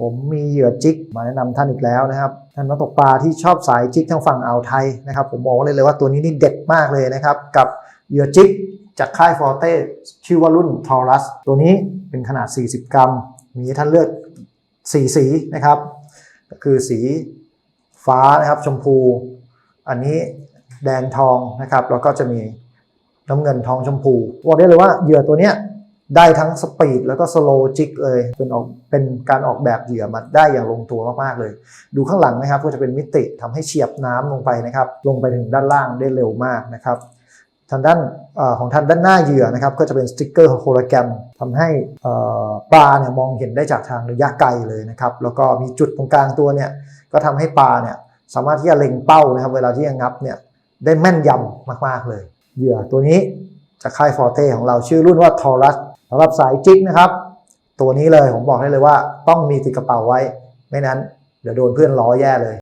ผมมีเหยื่อจิกมาแนะนำท่านอีกแล้วนะครับท่านนักตกปลาที่ชอบสายจิกทางฝั่งอ่าวไทยนะครับ ผมบอกเลยเลยว่าตัวนี้นี่เด็ดมากเลยนะครับ กับเหยื่อจิกจากค่ายฟอร์เต้ชื่อว่ารุ่นทอรัสตัวนี้เป็นขนาด 40 กรัม มีท่านเลือก4สีนะครับ ก็คือสีฟ้านะครับชมพู อันนี้แดงทองนะครับแล้วก็จะมีน้ำเงินทองชมพูบอกได้เลยว่าเหยื่อตัวเนี้ย ได้ทั้งสปีดแล้วก็สโลจิกเลยเป็นออกเป็นการออกแบบเหยื่อมาได้อย่างลงตัวมากๆเลย ดูข้างหลังนะครับก็จะเป็นมิติทำให้เฉียบน้ำลงไปนะครับ ลงไปถึงด้านล่างได้เร็วมากนะครับทางด้านอของทางด้านหน้าเหยื่อนะครับ ก็จะเป็นสติ๊กเกอร์โฮโลแกรมทำให้ปลาเนี่ยมองเห็นได้จากทางระยะไกลเลยนะครับ แล้วก็มีจุดตรงกลางตัวเนี่ยก็ทำให้ปลาเนี่ยสามารถที่จะเล็งเป้านะครับ เวลาที่จะงับเนี่ยได้แม่นยำมากๆเลย เหยื่อตัวนี้จากค่ายฟอร์เตของเราชื่อรุ่นว่าทอรัส สำหรับสายจิกนะครับ ตัวนี้เลยผมบอกได้เลยว่าต้องมีติดกระเป๋าไว้ ไม่นั้นเดี๋ยวโดนเพื่อนล้อแย่เลย